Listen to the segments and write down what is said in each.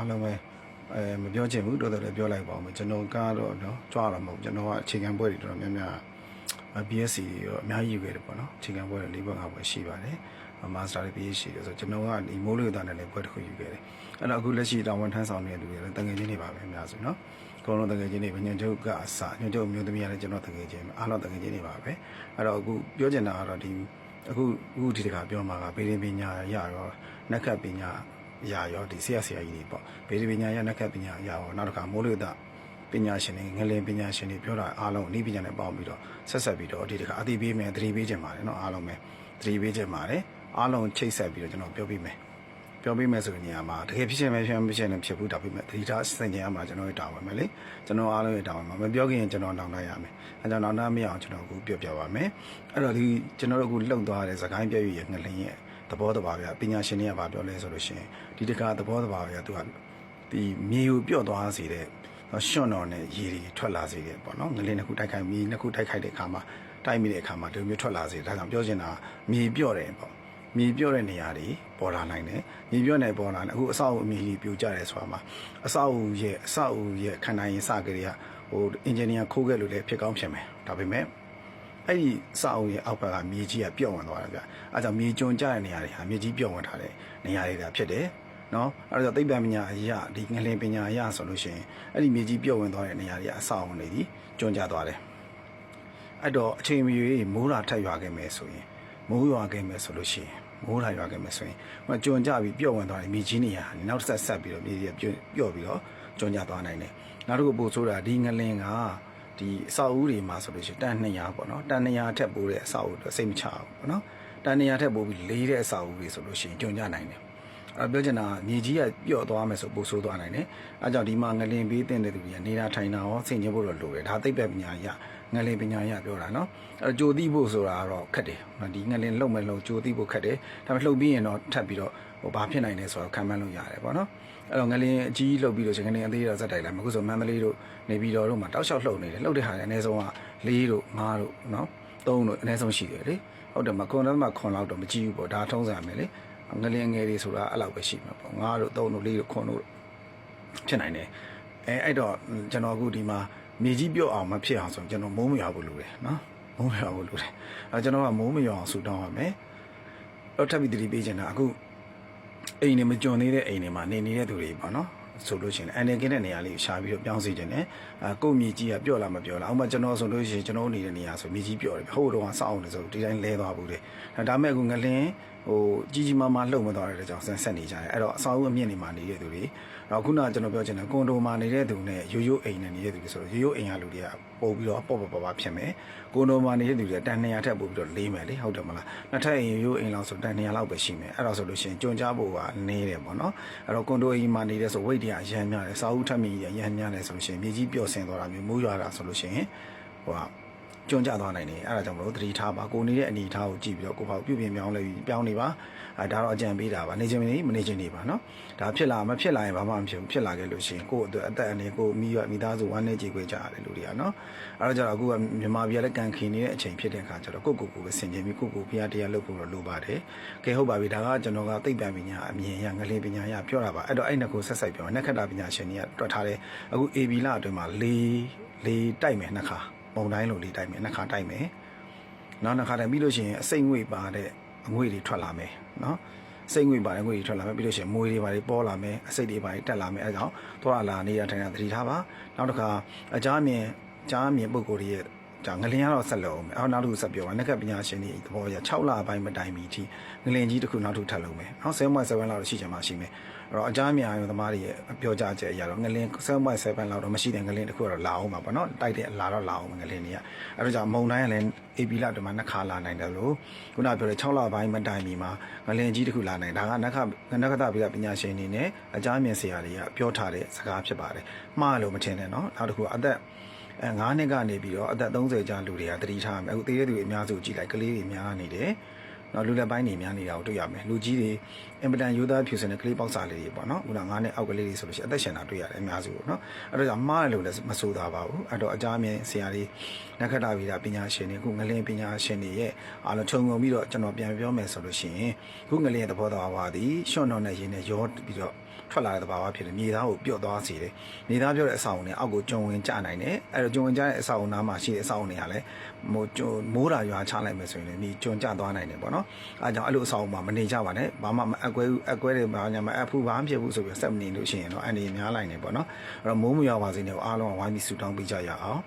အားလုံးပဲအဲမပြောချင်ဘူးတော်တော်လည်းပြောလိုက်ပါဦးမယ်ကျွန်တော်ကတော့နော်ကြွားတော့မဟုတ်ကျွန်တော်ကအခြေခံပွဲတွေတော်တော်များများ BSc ရောအများကြီးယူခဲ့တယ်ပေါ့နော်အခြေခံပွဲတွေ၄ဘက်၅ဘက်ရှိပါတယ်မာစတာတွေ PhD တွေဆိုကျွန်တော်ကဒီမိုးလေသားနဲ့လည်းပွဲတစ်ခုယူခဲ့တယ်အဲ့တော့အခုလက်ရှိတာဝန်ထမ်းဆောင်နေတဲ့လူတွေလည်းတငယ်ချင်းတွေပါပဲအများစုနော်အကုန်လုံးတငယ်ချင်းတွေညဉ့်ချုပ်ကအစညဉ့်ချုပ်မျိုးသမီးရတယ်ကျွန်တော်တငယ်ချင်းအားလုံးတငယ်ချင်းတွေပါပဲအဲ့တော့အခုပြောချင်တာကတော့ဒီအခုအခုဒီတခါပြောမှာကဗေဒပညာရရောနက္ခတ်ပညာ အရာရောဒီဆရာဆရာကြီးတွေပေါ့ဗေဒပညာရနခတ်ပညာအရာရောနောက်တစ်ခါမိုးလေသပညာရှင်တွေငလင်ပညာရှင်တွေပြောတာအားလုံးဤပညာနဲ့ပေါင်းပြီးတော့ဆက်ဆက်ပြီးတော့ဒီတခါအတိပေးမယ်သတိပေးခြင်းပါတယ်နော်အားလုံးပဲသတိပေးခြင်းပါတယ်အားလုံးချိတ်ဆက်ပြီးတော့ကျွန်တော်ပြောပြမယ်ပြောပြမယ်ဆိုတဲ့နေရာမှာတကယ်ဖြစ်ရှင်မယ်ဖြစ်မဖြစ်လည်းဖြစ်ဘူးဒါပေမဲ့သတိထားစင်ကြရမှာကျွန်တော်ရတာဝင်မယ်လေကျွန်တော်အားလုံးရတာဝင်မှာမပြောခင်ကျွန်တော်နောက်လိုက်ရမယ်အဲကြောင့်နောက်နောက်မရအောင်ကျွန်တော်အခုပြောပြပါမယ်အဲ့တော့ဒီကျွန်တော်တို့အခုလှုပ်သွားတဲ့သခိုင်းပြည့်ရငလင်ရဲ့ သဘောတဘာဗျပညာရှင်တွေကဗာပြောလဲဆိုလို့ရှိရင်ဒီတခါသဘောတဘာဗျသူကဒီမြေကိုပြော့သွားစေတဲ့ရှွန့်တော်နဲ့ရေတွေထွက်လာစေတယ်ပေါ့နော်ငလင်းတစ်ခုတိုက်ခိုက်မြေနှစ်ခုတိုက်ခိုက်တဲ့အခါမှာတိုက်မိတဲ့အခါမှာဒီလိုမျိုးထွက်လာစေတယ်ဒါကြောင့်ပြောချင်တာမြေပြော့တယ်ပေါ့မြေပြော့တဲ့နေရာတွေပေါ်လာနိုင်တယ်မြေပြော့နေပေါ်လာတယ်အခုအဆောက်အအုံမြေကြီးပြိုကျတယ်ဆိုတာမှာအဆောက်အဦရဲ့အဆောက်အဦရဲ့ခန္ဓာရင်စကြတွေကဟိုအင်ဂျင်နီယာခိုးခဲ့လို့လည်းဖြစ်ကောင်းဖြစ်မယ်ဒါပေမဲ့ အဲ့ဒီအဆောက်အဦရဲ့အောက်ဘက်ကမြေကြီးကပြော့ဝင်သွားတာဗျအဲဒါကြောင့်မြေကျွန်းကျတဲ့နေရာတွေဟာမြေကြီးပြော့ဝင်ထားတဲ့နေရာတွေကဖြစ်တယ်နော်အဲ့တော့သိပ္ပံပညာအရာဒီငလင်ပညာအရာဆိုလို့ရှိရင်အဲ့ဒီမြေကြီးပြုတ်ဝင်သွားတဲ့နေရာတွေအဆောက်အုံတွေဒီကျွန်းကျသွားတယ်အဲ့တော့အချိန်မရွေးမိုးလာထက်ရွာခဲ့မယ်ဆိုရင်မိုးရွာခဲ့မယ်ဆိုလို့ရှိရင်မိုးလာရွာခဲ့မယ်ဆိုရင်ဟိုကျွန်းကျပြီးပြုတ်ဝင်သွားတဲ့မြေကြီးနေရာနောက်ဆက်ဆက်ပြီးတော့မြေကြီးပြုတ်ပြီးတော့ကျွန်းကျသွားနိုင်တယ်နောက်တစ်ခုပို့ဆိုတာဒီငလင်က ဒီအဆောက်အဦတွေမှာဆိုလို့ရှိရင်တန်200ပေါ့နော်တန်200ထက်ပိုတဲ့အဆောက်အဦတော့စိတ်မချဘူးပေါ့နော်တန်200ထက်ပိုပြီးလေးတဲ့အဆောက်အဦတွေဆိုလို့ရှိရင်ကျွန်းကျနိုင်တယ်အဲ ပြောချင်တာမြေကြီးကပျော့သွားမယ်ဆိုပို့ဆိုးသွားနိုင်တယ်အဲကြောင့်ဒီမှာငလင်ပေးတဲ့သူတွေကနေတာထိုင်တာရောဆင်ခြင်ဖို့တော့လိုတယ်ဒါသိပ္ပံပညာရငလင်ပညာရပြောတာနော်အဲကြိုသိဖို့ဆိုတာကတော့ခက်တယ်ဒီငလင်လှုပ်မဲ့လှုပ်ကြိုသိဖို့ခက်တယ်ဒါပေမဲ့လှုပ်ပြီးရင်တော့ထပ်ပြီးတော့ဟိုဘာဖြစ်နိုင်လဲဆိုတော့ခံမှန်းလို့ရတယ်ပေါ့နော်အဲ့တော့ငလင်အကြီးလှုပ်ပြီးတော့ငလင်အသေးတော့ဇက်တိုက်လာမှာအခုဆိုမန္တလေးတို့နေပြည်တော်တို့မှာတောက်လျှောက်လှုပ်နေတယ်လှုပ်တဲ့ဟာလည်းအနည်းဆုံးက၄တို့၅တို့နော်၃တို့အနည်းဆုံးရှိတယ်လေဟုတ်တယ်မခွန်တော့မှခွန်လောက်တော့မကြည့်ဘူးပေါ့ဒါထုံးစံမယ်လေ ငလင်ငယ်တွေဆိုတာအဲ့လောက်ပဲရှိမှာပေါ့၅တို့၃တို့၄တို့ခွန်တို့ဖြစ်နိုင်တယ်အဲအဲ့တော့ကျွန်တော်အခုဒီမှာမြေကြီးပြုတ်အောင်မဖြစ်အောင်ဆိုကျွန်တော်မိုးမရွာဘူးလို့လေနော်မိုးမရွာဘူးလို့လေအဲကျွန်တော်ကမိုးမရွာအောင်ဆူတောင်းရမယ်တော့ထပ်ပြီးတတိပေးချင်တာအခုအိမ်နေမကြုံသေးတဲ့အိမ်တွေမှာနေနေတဲ့သူတွေပေါ့နော်ဆိုလို့ရှိရင်အနေကင်းတဲ့နေရာလေးကိုရှာပြီးတော့ပြောင်းစီခြင်းနဲ့အဲကို့မြေကြီးကပြော့လာမပြော့လာအောက်မှာကျွန်တော်ဆိုလို့ရှိရင်ကျွန်တော်နေတဲ့နေရာဆိုမြေကြီးပြော့တယ်ဟိုတော့စောက်အောင်လေဆိုဒီတိုင်းလဲသွားဘူးလေဒါမဲ့အခုငလင်းဟိုကြီးကြီးမားမားလှုပ်မသွားတဲ့ကြောင့်ဆက်ဆက်နေကြတယ်အဲ့တော့အဆောက်အဦအမြင့်နေမှာနေတဲ့သူတွေတော့ခုနကကျွန်တော်ပြောချင်တယ်ကွန်ဒိုမှာနေတဲ့သူနဲ့ရိုးရိုးအိမ်နဲ့နေတဲ့သူတွေဆိုတော့ရိုးရိုးအိမ်ရလူတွေကပို့ပြီးတော့ပေါ့ပေါ့ပါပါဖြစ်မယ်ကွန်ဒိုမှာနေတဲ့သူတွေကတန်200ထက်ပို့ပြီးတော့လေးမယ်လေဟုတ်တယ်မလားနှစ်ထပ်အိမ်ရိုးရိုးအိမ်လောက်ဆိုတန်200လောက်ပဲရှိမယ်အဲ့တော့ဆိုလို့ရှိရင်ကြုံကြဖို့ကနေတယ်ပေါ့နော်အဲ့တော့ကွန်ဒိုအိမ်မှာနေတဲ့ဆိုဝိတ်တွေကရမ်းများတယ်စာအုပ်ထပ်မြင့်ကြီးရမ်းများတယ်ဆိုလို့ရှိရင်မြေကြီးပျော့ဆင်းသွားတာမျိုးမိုးရွာတာဆိုလို့ရှိရင်ဟိုက ကျွန်းကျသွားနိုင်တယ်အဲ့ဒါကြောင့်မလို့သတိထားပါကိုနေတဲ့အနေအထားကိုကြည့်ပြီးတော့ကိုပေါ့ပြုပြင်ပြောင်းလဲပြီးပြောင်းနေပါအဲဒါတော့အကြံပေးတာပါနေချင်းမနေမနေချင်းနေပါနော်ဒါဖြစ်လာမဖြစ်လာရင်ဘာမှမဖြစ်ဘူးဖြစ်လာခဲ့လို့ရှိရင်ကိုယ့်အတွက်အသက်အနေကိုမိရမိသားစုဝမ်းနေကြည့်ခွေကြရတယ်လူတွေကနော်အဲ့တော့ကျတော့အခုကမြန်မာပြည်ကလည်းကန်ခင်နေတဲ့အချိန်ဖြစ်တဲ့အခါကျတော့ကိုယ့်ကိုယ်ကိုပဲဆင်ခြင်ပြီးကိုယ့်ကိုယ်ဖျားတရားလုပ်ဖို့တော့လိုပါတယ်ကဲဟုတ်ပါပြီဒါကကျွန်တော်ကသိပ္ပံပညာအမြင်ရငလင်းပညာရပြောတာပါအဲ့တော့အဲ့နှစ်ခုဆက်ဆိုင်ပြောနက္ခတ္တပညာရှင်တွေကတွက်ထားတယ်အခု AB လအတွင်းမှာ၄၄တိုက်မယ်နှစ်ခါ ပုံတိုင်းလိုလေးတိုက်မယ်နှစ်ခါတိုက်မယ်နောက်နှစ်ခါတိုက်ပြီးလို့ရှိရင်အစိမ့်ငွေပါတဲ့အငွေတွေထွက်လာမယ်နော်စိတ်ငွေပါတဲ့ငွေတွေထွက်လာမယ်ပြီးလို့ရှိရင်မွေတွေပါတွေပေါ်လာမယ်အစိတ်တွေပါတွေတက်လာမယ်အဲဒါကြောင့်သွားလာနေတာထိုင်တာသတိထားပါနောက်တစ်ခါအကြမ်းမြင်ကြားမြင်ပုံကိုယ်တွေရဲ့ကြာငလင်ကတော့ဆက်လုံးမယ်အော်နောက်တစ်ခုဆက်ပြောပါနက်ကပညာရှင်တွေသဘောရ6လပိုင်းမတိုင်မီအထိငလင်ကြီးတစ်ခုနောက်တစ်ခုထပ်လုံးမယ်နောက်7.7လောက်ရှိချင်မှရှိမယ် အဲ့တော့အကြမ်းမြင်ရုံသမားတွေရဲ့ပြောကြချက်အရာတော့ငလင်7.7လောက်တော့မရှိတဲ့ငလင်တစ်ခုကတော့လာအောင်ပါပေါ့နော်တိုက်တဲ့လာတော့လာအောင်ငလင်တွေကအဲ့တော့ကြောင့်မုံတိုင်းကလည်း AP လတမနှစ်ခါလာနိုင်တယ်လို့ခုနပြောတဲ့6လပိုင်းမတိုင်မီမှာငလင်ကြီးတစ်ခုလာနိုင်ဒါကနက္ခနက္ခတပိပညာရှင်တွေနဲ့အကြမ်းမြင်ဆရာတွေကပြောထားတဲ့စကားဖြစ်ပါတယ်မှားလို့မထင်နဲ့နော်နောက်တစ်ခုအသက်အဲ9နှစ်ကနေပြီးတော့အသက်30ကျလူတွေကတတိထားမယ်အခုသေးတဲ့သူတွေအများစုကြည့်လိုက်ကလေးတွေများနေတယ် နော်လူလက်ပိုင်းတွေများနေတာကိုတွေ့ရမယ်လူကြီးတွေအင်ပတန်ယူသားဖြူစင်တဲ့ကလေးပေါက်စာလေးတွေပေါ့နော်ခုန9နှစ်အောက်ကလေးတွေဆိုလို့ရှိရင်အသက်ရှင်တာတွေ့ရတယ်အများစုပေါ့နော်အဲ့တော့ကြောင့်မှားတယ်လို့လည်းမဆိုးတာပါဘူးအဲ့တော့အကြမ်းမြင်ဆရာတွေနက္ခတ္တဗီဒပညာရှင်တွေခုငလင်းပညာရှင်တွေရဲ့အားလုံးခြုံငုံပြီးတော့ကျွန်တော်ပြန်ပြောမယ်ဆိုလို့ရှိရင်ခုငလင်းရဲ့သဘောတရားပါသည်ရှွန့်တော်နဲ့ရင်းနဲ့ရောပြီးတော့ ထွက်လာတဲ့သဘာဝဖြစ်တယ်မြေသားကိုပြုတ်သွားစေတယ်မြေသားပြုတ်တဲ့အဆောက်အုံနဲ့အောက်ကိုကျုံဝင်ကျနိုင်တယ်အဲ့တော့ကျုံဝင်ကျတဲ့အဆောက်အုံနားမှာရှိတဲ့အဆောက်အုံတွေကလည်းမိုးကျုံမိုးတာရွာချလိုက်မယ်ဆိုရင်လည်းမြေကျုံကျသွားနိုင်တယ်ပေါ့နော်အဲကြောင့်အဲ့လိုအဆောက်အုံမှာမနေကြပါနဲ့ဘာမှမအကွဲဘူးအကွဲတွေဘာညာမအဖူဘာမှဖြစ်ဘူးဆိုပြီးဆက်မနေလို့ရှိရင်တော့အန်ဒီများလိုက်နေပေါ့နော်အဲ့တော့မိုးမရွာပါစေနဲ့အားလုံးကဝိုင်းပြီးဆူတောင်းပေးကြရအောင်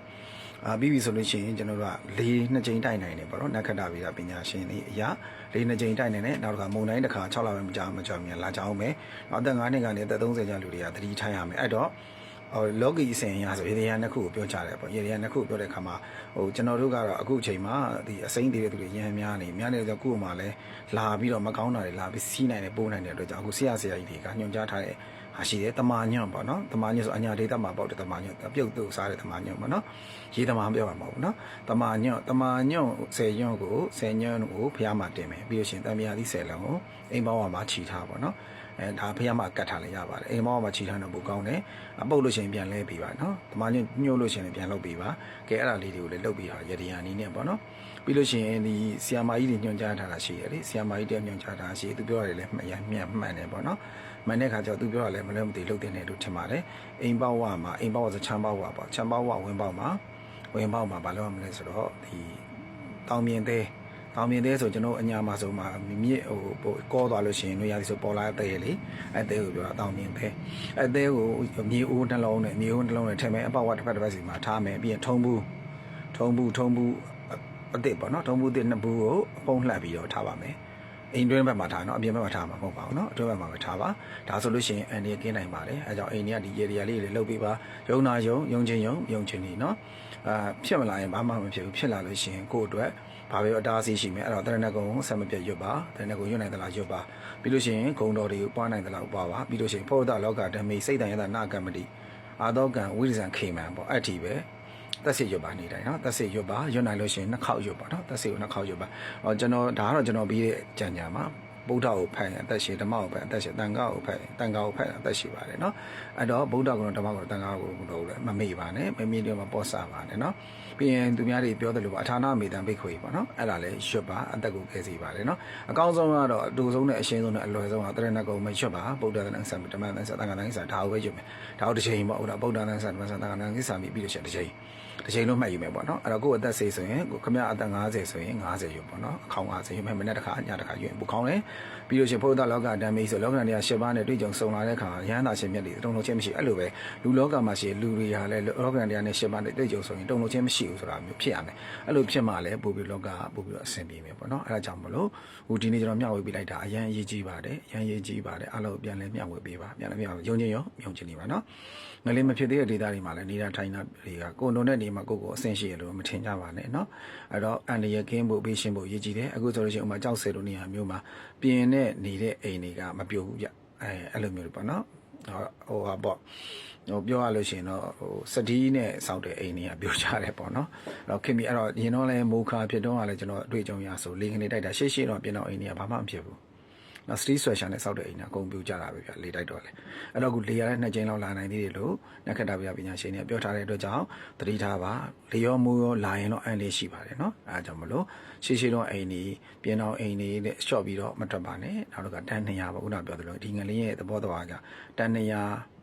အာပြီးပြီဆိုလို့ရှိရင်ကျွန်တော်တို့ကလေးနှစ်ကြိမ်တိုက်နိုင်တယ်ပေါ့နော်နက္ခတ္တဗေဒပညာရှင်တွေအရာလေးနှစ်ကြိမ်တိုက်နိုင်တယ်နောက်တစ်ခါမုံတိုင်းတစ်ခါ6လပဲမကြာမကြာမြန်လာကြအောင်မယ်နောက်အသက်9နှစ်ကနေအသက်30ကျလူတွေကသတိထားရမယ်အဲ့တော့ဟိုလောကီအစဉ်အရဆိုရေဒီယာနှစ်ခုကိုပြောကြတယ်ပေါ့ရေဒီယာနှစ်ခုကိုပြောတဲ့အခါမှာဟိုကျွန်တော်တို့ကတော့အခုအချိန်မှာဒီအစိမ့်သေးတဲ့သူတွေရဟန်းများနေများနေတဲ့ကြောင့်ခုမှလည်းလာပြီးတော့မကောင်းတာတွေလာပြီးစီးနိုင်တယ်ပိုးနိုင်တဲ့အတွက်ကြောင့်အခုဆရာဆရာကြီးတွေကညွှန်ကြားထားတဲ့ ဟာရှိတယ်တမာညွန့်ပေါ့နော်တမာညွန့်ဆိုအညာဒေတာမှာပေါ့တယ်တမာညွန့်ပြုတ်သူစားတဲ့တမာညွန့်ပေါ့နော်ရေးတမာပြောမှာမဟုတ်ဘူးနော်တမာညွန့်တမာညွန့်10ညွန့်ကို10ညွန့်ကိုဖျားမှာတင်မယ်ပြီးလို့ရှိရင်တံမြာသီး10လုံးကိုအိမ်ပေါင်းမှာခြီထားပေါ့နော်အဲဒါဖျားမှာကတ်ထားလည်းရပါတယ်အိမ်ပေါင်းမှာခြီထားတော့ပိုကောင်းတယ်အပုတ်လို့ရှိရင်ပြန်လဲပြီးပါနော်တမာညွန့်ညှို့လို့ရှိရင်ပြန်လုပ်ပြီးပါကဲအဲ့ဒါလေးတွေကိုလည်းလုပ်ပြီးတော့ရဒီယာနီးနဲ့ပေါ့နော်ပြီးလို့ရှိရင်ဒီဆီယာမာကြီးတွေညွှန်ကြားထားတာရှိတယ်လေဆီယာမာကြီးတွေညွှန်ကြားထားတာရှိတယ်သူပြောရတယ်လည်းမှန်ရမှန်မှန်တယ်ပေါ့နော် မှန်တဲ့ခါကျတော့သူပြောရလဲမလဲမသိလုပ်တဲ့နေလို့ထင်ပါတယ်အိမ်ပေါက်ဝမှာအိမ်ပေါက်ဝဆိုချမ်းပေါက်ဝပေါ့ချမ်းပေါက်ဝဝင်းပေါက်မှာဝင်းပေါက်မှာဘာလုပ်ရမလဲဆိုတော့ဒီတောင်မြင်သေးတောင်မြင်သေးဆိုကျွန်တော်အညာမှာဆိုမှမြစ်ဟိုဟိုကောသွားလို့ရှိရင်တို့ရသည်ဆိုပေါ်လာတဲ့လေအဲတဲကိုပြောတာတောင်မြင်သေးအဲတဲကိုမြေအိုးနှလုံးနဲ့မြေအိုးနှလုံးနဲ့ထည့်မယ်အပေါက်ဝတစ်ဖက်တစ်ဖက်စီမှာထားမယ်ပြီးရင်ထုံဘူးထုံဘူးထုံဘူးအစ်စ်ပေါ့နော်ထုံဘူးတစ်နှစ်ဘူးကိုအပုံလှပ်ပြီးတော့ထားပါမယ် အိမ်တွင်းဘက်မှာထားနော်အပြင်ဘက်မှာထားမှာမဟုတ်ပါဘူးနော်အတွင်းဘက်မှာပဲထားပါဒါဆိုလို့ရှိရင်အန်ဒီကင်းနိုင်ပါတယ်အဲကြောင့်အိမ်တွေကဒီရေဒီယာလေးတွေလှုပ်ပေးပါယုံနာယုံယုံချင်းယုံယုံချင်းနေနော်အာဖြစ်မလာရင်ဘာမှမဖြစ်ဘူးဖြစ်လာလို့ရှိရင်ကိုယ့်အတွက်ဘာပဲအတားအဆီးရှိမယ်အဲ့တော့တရဏဂုံဆက်မပြတ်ရွတ်ပါတရဏဂုံရွတ်နိုင်သလားရွတ်ပါပြီးလို့ရှိရင်ဂုံတော်တွေကိုပွားနိုင်သလားပွားပါပြီးလို့ရှိရင်ဖောဒလောကဓမ္မိစိတ်တန်ရတနာကမ္မတိအာသောကံဝိရဇံခေမံပေါ့အဲ့ဒီပဲ သက်စေရွတ်ပါနေတိုင်းနော်သက်စေရွတ်ပါရွတ်နိုင်လို့ရှိရင်နှစ်ခေါက်ရွတ်ပါနော်သက်စေကိုနှစ်ခေါက်ရွတ်ပါဟောကျွန်တော်ဒါကတော့ကျွန်တော်ပြီးတဲ့ကြံညာမှာဗုဒ္ဓကိုဖတ်ရင်အသက်ရှင်ဓမ္မကိုဖတ်အသက်ရှင်တန်ခါကိုဖတ်တန်ခါကိုဖတ်အသက်ရှင်ပါတယ်နော်အဲ့တော့ဗုဒ္ဓကိုဓမ္မကိုတန်ခါကိုလို့လည်းမမေ့ပါနဲ့မမေ့လို့မပေါ်စားပါနဲ့နော်ပြီးရင်သူများတွေပြောတယ်လို့ပါအထာနာမေတံဘိက္ခွေပေါ့နော်အဲ့ဒါလည်းရွတ်ပါအသက်ကိုကယ်စီပါတယ်နော်အကောင်းဆုံးကတော့အတူဆုံးနဲ့အရှင်းဆုံးနဲ့အလွယ်ဆုံးကတရဏဂုံမရွတ်ပါဗုဒ္ဓသနံဆံဓမ္မသနံဆံတန်ခါသနံဆံဒါကိုပဲရွတ်မယ်ဒါကိုတစ်ချိန်ပေါ့ဟုတ်လားဗုဒ္ဓသနံဆံဓမ္မသနံဆံတန်ခါသနံဆံပြီးလို့ရှိရင်တစ်ချိန် တစ်ချိန်လုံးမှတ်ယူမယ်ပေါ့နော်အဲ့တော့ကိုယ့်အသက်စေးဆိုရင်ကိုခမရအသက်50ဆိုရင်50ယူပေါ့နော်အခေါင်50ယူမယ်မနေ့တစ်ခါညတစ်ခါယူရင်ပိုကောင်းတယ်ပြီးလို့ရှိရင်ဘုရားလောကဓမ္မိဆိုလောကဓာတ်တရား၈ပါးနဲ့တွေ့ကြုံစုံလာတဲ့အခါရဟန္တာရှင်မြတ်တွေတုံလုံးချင်းမရှိအဲ့လိုပဲလူလောကမှာရှိလူတွေဟာလည်းလောကဓာတ်တရားနဲ့၈ပါးနဲ့တွေ့ကြုံဆိုရင်တုံလုံးချင်းမရှိဘူးဆိုတာမျိုးဖြစ်ရမယ်အဲ့လိုဖြစ်မှလည်းပို့ပြီးလောကပို့ပြီးတော့အဆင်ပြေမယ်ပေါ့နော်အဲ့ဒါကြောင့်မလို့ဟိုဒီနေ့ကျွန်တော်မျှဝေပေးလိုက်တာအရန်အရေးကြီးပါတယ်အရန်အရေးကြီးပါတယ်အားလုံးပြန်လဲမျှဝေပေးပါပြန်လဲမျှဝေယုံချင်းရောယုံချင်းနေပါနော်ငလေးမဖြစ်သေးတဲ့ဒေတာတွေမှာလည်းနေတာထိုင်တာတွေကကိုယ်လုံးတဲ့နေမှာကိုယ့်ကိုအဆင်ရှိရလို့မထင်ကြပါနဲ့เนาะအဲ့တော့အန်ဒီရကင်းဖို့ပေးရှင်းဖို့ရည်ကြည်တယ်အခုဆိုလို့ရှိရင်ဥမာကြောက်ဆယ်လိုနေရာမျိုးမှာပြင်းနဲ့နေတဲ့အိမ်တွေကမပြုတ်ဘူးကြအဲအဲ့လိုမျိုးပေါ့เนาะဟိုဟာပေါ့ဟိုပြောရလို့ရှိရင်တော့ဟိုစတီးနဲ့စောက်တဲ့အိမ်တွေကပြောကြတယ်ပေါ့နော်အဲ့တော့ခင်ဗျအဲ့တော့ရင်တော့လဲမိုခါဖြစ်တော့ကလည်းကျွန်တော်အတွေ့အကြုံရဆိုလေးခနေတိုက်တာရှေ့ရှေ့တော့ပြင်တော့အိမ်တွေကဘာမှမဖြစ်ဘူး နော်စတီးဆွဲရှာနဲ့စောက်တဲ့အိမ်ကအကုန်ပြူကြတာပဲဗျလေတိုက်တော့လေအဲ့တော့ခုလေရတဲ့နှစ်ကြိမ်လောက်လာနိုင်သေးတယ်လို့နက္ခတ္တဗျာပညာရှင်တွေကပြောထားတဲ့အတွက်ကြောင့်သတိထားပါလေရောမိုးရောလာရင်တော့အန်လေးရှိပါတယ်နော်အဲဒါကြောင့်မလို့ရှေ့ရှေ့တော့အိမ်တွေပြင်တော့အိမ်တွေနဲ့ရှော့ပြီးတော့မတွက်ပါနဲ့နောက်တော့ကတန်200ပေါ့ခုနပြောသလိုဒီငလင်းရဲ့သဘောတရားကတန်200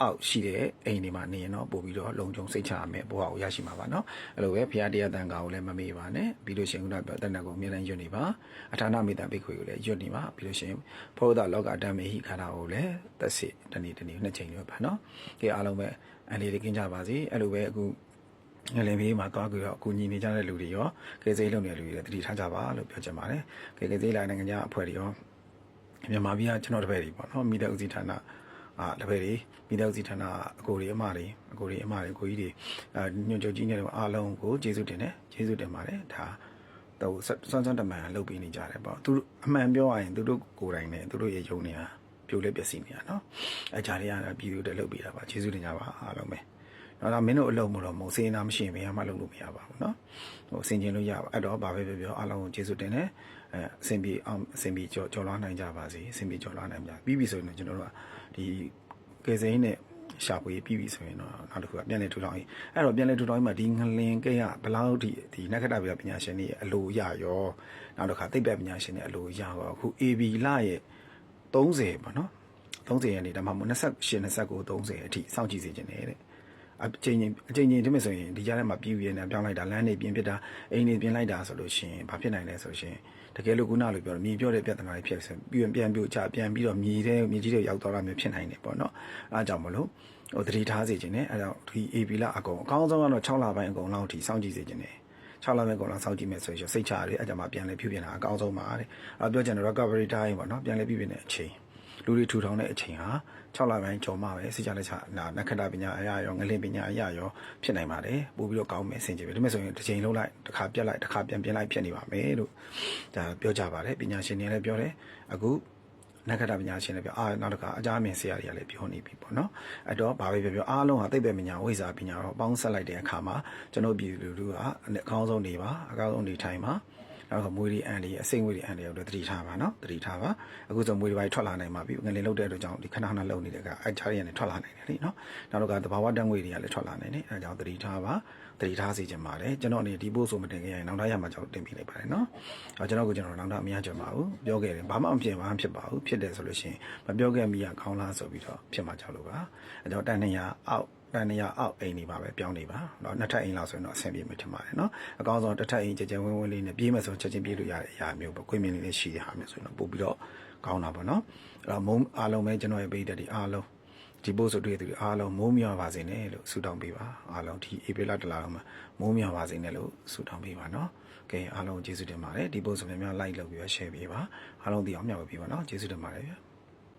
အောက်ရှိတဲ့အိမ်တွေမှာနေရင်တော့ပို့ပြီးတော့လုံခြုံစိတ်ချရမယ်ဘဝကိုရရှိမှာပါနော်အဲ့လိုပဲဖရာတရားတန်ခါကိုလည်းမမေ့ပါနဲ့ပြီးလို့ရှိရင်ခုနပြောတဏ္ဍကိုအမြဲတမ်းယွတ်နေပါအထာဏမေတ္တာပိခွေကိုလည်းယွတ်နေပါပြီးလို့ရှိရင်ဖောဒလောကဓမ္မေဟိခန္ဓာကိုလည်းသက်စစ်တနေ့တနေ့နှစ်ချိန်လောက်ပါနော်ကြည့်အားလုံးပဲအန်လေးလေးกินကြပါစေအဲ့လိုပဲအခုငလင်ဘေးမှာသွားကြတော့အခုညီနေကြတဲ့လူတွေရောကဲစိတ်လုံနေတဲ့လူတွေလည်းတတိထားကြပါလို့ပြောချင်ပါတယ်ကဲကဲစိတ်လိုက်နိုင်ငံခြားအဖွဲ့တွေရောမြန်မာပြည်ကကျွန်တော်တပည့်တွေပေါ့နော်မိတဲ့ဦးစီးဌာန အာတပည့်တွေမိတဲ့ဥစည်းဌာနအကိုတွေအမတွေအကိုတွေအမတွေအကိုကြီးတွေအာညွှန်ချုပ်ကြီးတွေအားလုံးကိုကျေးဇူးတင်တယ်ကျေးဇူးတင်ပါတယ်ဒါတော့စွမ်းစွမ်းတမန်လုပ်ပေးနေကြတယ်ပေါ့သူအမှန်ပြောရရင်သူတို့ကိုယ်တိုင်နဲ့သူတို့ရဲ့ယုံနေတာပြိုလဲပျက်စီးနေတာနော်အကြတွေကပြည်သူတွေလုပ်ပေးတာပါကျေးဇူးတင်ကြပါအားလုံးပဲ နော်ဒါမင်းတို့အလုပ်မလို့မဟုတ်စင်နာမရှိရင်ဘယ်မှလုပ်လို့မရပါဘူးနော်ဟိုစင်ကျင်လို့ရပါအဲ့တော့ဘာပဲပြောပြောအားလုံးကိုကျေးဇူးတင်တယ်အဲအဆင်ပြေအောင်အဆင်ပြေကြော်ကြော်လွှားနိုင်ကြပါစေအဆင်ပြေကြော်လွှားနိုင်ကြပြီးပြီဆိုရင်ကျွန်တော်တို့ကဒီကယ်ဆယ်ရေးနဲ့ရှာဖွေပြီးပြီဆိုရင်တော့နောက်တစ်ခုကပြန်လဲထူထောင်ရေးအဲ့တော့ပြန်လဲထူထောင်ရေးမှာဒီငလင်ကဲရဘလောက်ဒီဒီနက္ခတ္တပညာရှင်တွေအလိုရရောနောက်တစ်ခါသိပ္ပံပညာရှင်တွေအလိုရရောအခု AB လရဲ့30ပေါ့နော်30ရက်နေ့ဒါမှမဟုတ်28 29 30အထိစောင့်ကြည့်စေခြင်းနဲ့တဲ့ အချိန်ချင်းအချိန်ချင်းဒီမဲ့ဆိုရင်ဒီကြားထဲမှာပြည်ပြင်းနေပြောင်းလိုက်တာလမ်းနေပြင်ဖြစ်တာအိမ်နေပြင်လိုက်တာဆိုလို့ရှိရင်ဘာဖြစ်နိုင်လဲဆိုလို့ရှိရင်တကယ်လို့ခုနလိုပြောမြေပြောတဲ့ပြဿနာတွေဖြစ်ဆိုပြန်ပြန်ပြိုချပြန်ပြီးတော့မြေထဲမြေကြီးတွေရောက်သွားတာမျိုးဖြစ်နိုင်တယ်ပေါ့နော်အဲအကြောင်းမလို့ဟိုသတိထားစေခြင်းနဲ့အဲတော့ဒီ AB လအကုန်အကောင်းဆုံးကတော့6လပိုင်းအကုန်လောက်အထိစောင့်ကြည့်စေခြင်းနဲ့6လပိုင်းကုန်လောက်စောင့်ကြည့်မယ်ဆိုရင်စိတ်ချရတယ်အဲကြောင့်မှပြန်လဲပြုပြင်တာအကောင်းဆုံးပါတဲ့အဲပြောချင်တယ် recovery time ပေါ့နော်ပြန်လဲပြုပြင်တဲ့အချိန် လူတွေထူထောင်တဲ့အချိန်ဟာ6လပိုင်းကျော်မှပဲစိတ်ချလက်ချနာနက္ခတ္တပညာအရာရောငလင်ပညာအရာရောဖြစ်နိုင်ပါတယ်ပို့ပြီးတော့ကောင်းမယ်ဆင်ခြင်ပဲဒါပေမဲ့ဆိုရင်တစ်ချိန်လုံးလိုက်တစ်ခါပြတ်လိုက်တစ်ခါပြန်ပြင်လိုက်ဖြစ်နေပါမယ်လို့ဒါပြောကြပါတယ်ပညာရှင်တွေလည်းပြောတယ်အခုနက္ခတ္တပညာရှင်တွေပြောအာနောက်တစ်ခါအကြမ်းမြင်ဆရာတွေကလည်းပြောနေပြီပေါ့နော်အဲ့တော့ဘာပဲပြောပြောအားလုံးဟာသိပ္ပံပညာဝိဇ္ဇာပညာတော့ပေါင်းဆက်လိုက်တဲ့အခါမှာကျွန်တော်ပြည်သူလူထုကအကောင်းဆုံးနေပါအကောင်းဆုံးနေထိုင်ပါ နောက်ကမွေးရီအန်ဒီအစိမ့်မွေးရီအန်ဒီကိုလည်းတတိထားပါနော်တတိထားပါအခုဆိုမွေးရီပိုင်းထွက်လာနိုင်ပါပြီငလင်လုတ်တဲ့အတွက်ကြောင့်ဒီခဏခဏလုံနေတဲ့ကအဲချားရီကနေထွက်လာနိုင်တယ်လीနော်နောက်တော့ကသဘာဝတန်ငွေတွေကလည်းထွက်လာနိုင်တယ်အဲကြောင့်တတိထားပါတတိထားစီချင်ပါတယ်ကျွန်တော်အနေဒီပို့ဆိုမတင်ခဲ့ရင်နောက်သားရမှာကျွန်တော်တင်ပြလိုက်ပါတယ်နော်အဲကျွန်တော်ကကျွန်တော်နောက်သားအများကြပါဘူးပြောခဲ့တယ်ဘာမှမဖြစ်ဘာမှဖြစ်ပါဘူးဖြစ်တယ်ဆိုလို့ရှိရင်မပြောခဲ့မိရကောင်းလားဆိုပြီးတော့ဖြစ်မှာကြောက်လို့ပါအဲကြောင့်တန်နေရအောက် တန်နေရအောက်အိမ်နေပါပဲပြောင်းနေပါเนาะနှစ်ထပ်အိမ်လောက်ဆိုရင်တော့အဆင်ပြေမှာထင်ပါတယ်เนาะအကောင်းဆုံးတစ်ထပ်အိမ်ကြကြဝင်းဝင်းလေးနဲ့ပြေးမယ်ဆိုချက်ချင်းပြေးလို့ရတဲ့အရာမျိုးပေါ့ခွင့်မြင်လေးလေးရှိတဲ့ဟာမျိုးဆိုရင်တော့ပို့ပြီးတော့ကောင်းတာပေါ့เนาะအဲ့တော့မုံအားလုံးပဲကျွန်တော်ရဲ့ပိတ်သက်ဒီအားလုံးဒီပို့ဆိုတွေ့တဲ့သူတွေအားလုံးမိုးမြော်ပါစေနဲ့လို့ဆုတောင်းပေးပါအားလုံးဒီဧပြီလတလားတော့မှာမိုးမြော်ပါစေနဲ့လို့ဆုတောင်းပေးပါเนาะကဲအားလုံးကျေးဇူးတင်ပါတယ်ဒီပို့ဆိုများများ like လုပ်ပြီးတော့ share ပေးပါအားလုံးသိအောင်မျှဝေပေးပါเนาะကျေးဇူးတင်ပါတယ်ဗျာ